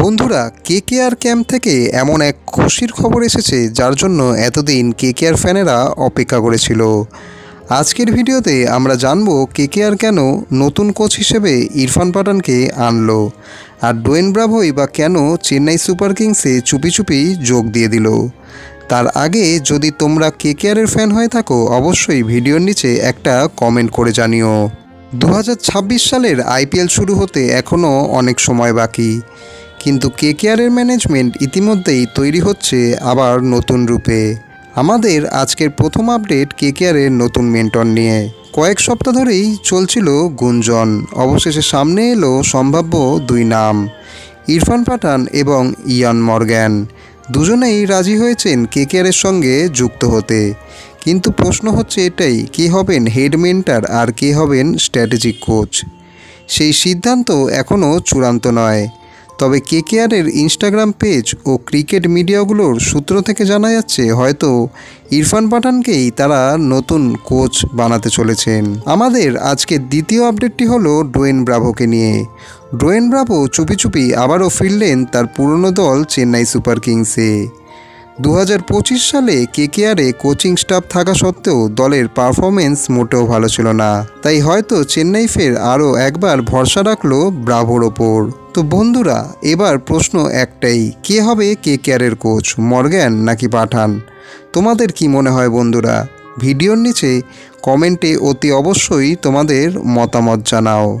বন্ধুরা কে কে আর ক্যাম্প থেকে এমন এক খুশির খবর এসেছে, যার জন্য এতদিন কে কে আর ফ্যানেরা অপেক্ষা করেছিল। আজকের ভিডিওতে আমরা জানব কে কে আর কেন নতুন কোচ হিসেবে ইরফান পাঠানকে আনলো, আর ডোয়েন ব্রাভোই বা কেন চেন্নাই সুপার কিংসে চুপি চুপি যোগ দিয়ে দিল। তার আগে যদি তোমরা কে কে আরের ফ্যান হয়ে থাকো, অবশ্যই ভিডিওর নিচে একটা কমেন্ট করে জানিও। দু হাজার ছাব্বিশ সালের আইপিএল শুরু হতে এখনও অনেক সময় বাকি। কিন্তু কেকেআরের ম্যানেজমেন্ট ইতিমধ্যেই তৈরি হচ্ছে আবার নতুন রূপে। আমাদের আজকের প্রথম আপডেট কেকেআরের নতুন মেন্টন নিয়ে। কয়েক সপ্তাহ ধরেই চলছিল গুঞ্জন। অবশেষে সামনে এলো সম্ভাব্য দুই নাম, ইরফান পাঠান এবং ইয়ান মর্গ্যান। দুজনেই রাজি হয়েছেন কেকেআরের সঙ্গে যুক্ত হতে। কিন্তু প্রশ্ন হচ্ছে এটাই, কে হবেন হেড মেন্টার আর কে হবেন স্ট্র্যাটেজিক কোচ? সেই সিদ্ধান্ত এখনও চূড়ান্ত নয়। তবে কেকেআরের ইনস্টাগ্রাম পেজ ও ক্রিকেট মিডিয়াগুলোর সূত্র থেকে জানা যাচ্ছে, হয়তো ইরফান পাঠানকেই তারা নতুন কোচ বানাতে চলেছেন। আমাদের আজকের দ্বিতীয় আপডেটটি হলো ডোয়েন ব্রাভোকে নিয়ে। ডোয়েন ব্রাভো চুপি চুপি আবারও ফিরলেন তার পুরনো দল চেন্নাই সুপার কিংসে। দু হাজার পঁচিশ সালে কেকেআরে কোচিং স্টাফ থাকা সত্ত্বেও দলের পারফরমেন্স মোটেও ভালো ছিল না। তাই হয়তো চেন্নাই ফের আরও একবার ভরসা রাখল ব্রাভোর ওপর। তো বন্ধুরা, এবার প্রশ্ন একটাই, কে হবে কেকেআরের কোচ, মর্গ্যান নাকি পাঠান? তোমাদের কি মনে হয় বন্ধুরা? ভিডিওর নিচে কমেন্টে অতি অবশ্যই তোমাদের মতামত জানাও।